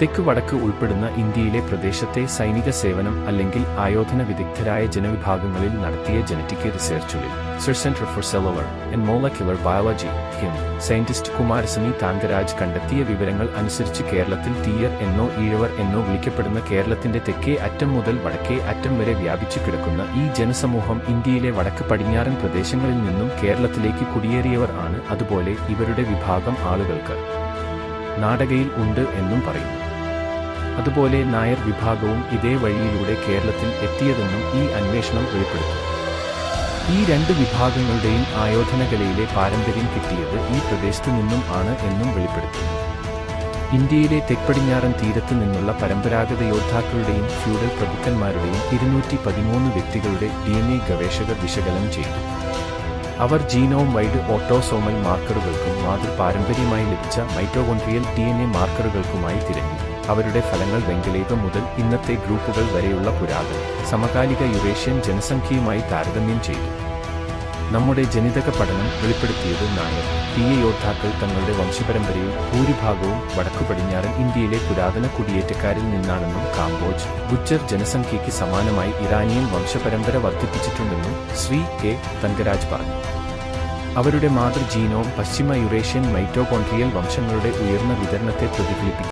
തെക്ക് വടക്ക് ഉൾപ്പെടുന്ന ഇന്ത്യയിലെ പ്രദേശത്തെ സൈനിക സേവനം അല്ലെങ്കിൽ ആയോധന വിദഗ്ധരായ ജനവിഭാഗങ്ങളിൽ നടത്തിയ genetic റിസർച്ചുകളിൽ Swiss centre for cellular and molecular biology him scientist Kumaraswamy Thangaraj കണ്ടെത്തിയ വിവരങ്ങൾ അനുസരിച്ച് കേരളത്തിൽ തീയർ എന്നോ ഈഴവർ എന്നോ വിളിക്കപ്പെടുന്ന കേരളത്തിന്റെ തെക്കേ അറ്റം മുതൽ വടക്കേ അറ്റം വരെ വ്യാപിച്ചു കിടക്കുന്ന ഈ ജനസമൂഹം ഇന്ത്യയിലെ വടക്ക് പടിഞ്ഞാറൻ പ്രദേശങ്ങളിൽ നിന്നും കേരളത്തിലേക്ക് കുടിയേറിയവർ ആണ്. അതുപോലെ ഇവരുടെ വിഭാഗം ആളുകൾക്ക് നാടകയിൽ ഉണ്ട് എന്നും പറയുന്നു. അതുപോലെ നായർ വിഭാഗവും ഇതേ വഴിയിലൂടെ കേരളത്തിൽ എത്തിയതെന്നും ഈ അന്വേഷണം വെളിപ്പെടുത്തി. ഈ രണ്ട് വിഭാഗങ്ങളുടെയും ആയോധനകലയിലെ പാരമ്പര്യം കിട്ടിയത് ഈ പ്രദേശത്തു നിന്നും ആണ് എന്നും വെളിപ്പെടുത്തി. ഇന്ത്യയിലെ തെക്കടിഞ്ഞാറൻ തീരത്തു നിന്നുള്ള പരമ്പരാഗത യോദ്ധാക്കളുടെയും ഫ്യൂഡൽ പ്രഭുക്കന്മാരുടെയും ഇരുന്നൂറ്റി പതിമൂന്ന് വ്യക്തികളുടെ ഡി എൻ എ ഗവേഷകർ വിശകലനം ചെയ്തു. അവർ ജീനോം വൈഡ് ഓട്ടോസോമൽ മാർക്കറുകൾക്കും മാതൃ പാരമ്പര്യമായി ലഭിച്ച മൈറ്റോകോൺട്രിയൽ ഡി എൻ എ മാർക്കറുകൾക്കുമായി തിരഞ്ഞു അവരുടെ ഫലങ്ങൾ വെങ്കലേകം മുതൽ ഇന്നത്തെ ഗ്രൂപ്പുകൾ വരെയുള്ള പുരാതന സമകാലിക യുറേഷ്യൻ ജനസംഖ്യയുമായി താരതമ്യം ചെയ്തു. നമ്മുടെ ജനിതക പഠനം വെളിപ്പെടുത്തിയത് നായർ തീയ യോദ്ധാക്കൾ തങ്ങളുടെ വംശപരമ്പരയിൽ ഭൂരിഭാഗവും വടക്കു പടിഞ്ഞാറൻ ഇന്ത്യയിലെ പുരാതന കുടിയേറ്റക്കാരിൽ നിന്നാണെന്നും കാംബോജ് ഗുജ്ജർ ജനസംഖ്യയ്ക്ക് സമാനമായി ഇറാനിയൻ വംശപരമ്പര വർദ്ധിപ്പിച്ചിട്ടുണ്ടെന്നും ശ്രീ കെ. തങ്കരാജ് പറഞ്ഞു. അവരുടെ മാതൃ ജീനോം പശ്ചിമ യുറേഷ്യൻ മൈറ്റോകോൺട്രിയൽ വംശങ്ങളുടെ ഉയർന്ന വിതരണത്തെ പ്രതിഫലിപ്പിക്കും